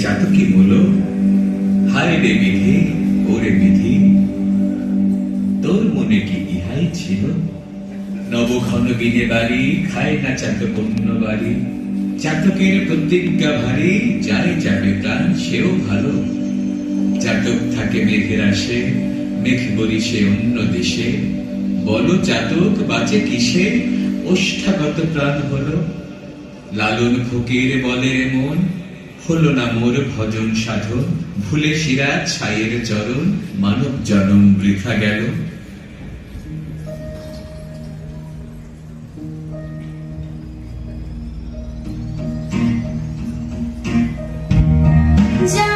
চাতকি বলো হায় রে বিধি, ওরে বিধি। তোর মনে কি ইহাই ছিল? নবঘন বিনে বাড়ি, খায় না চাতক অন্য বাড়ি। চাতকের প্রতিজ্ঞা ভারী, যাই যাবে প্রাণ, সেও ভালো। চাতক থাকে মেঘের আসে, মেঘ বলি সে অন্য দেশে। বলো চাতক, বাঁচে কিসে? ওষ্ঠাগত প্রাণ হলো। লালন ফকির বলে রে মন, হলো না মোর ভজন সাধন, ভুলে শিরা ছাইয়ের চরণ, মানব জনম বৃথা গেল। জানো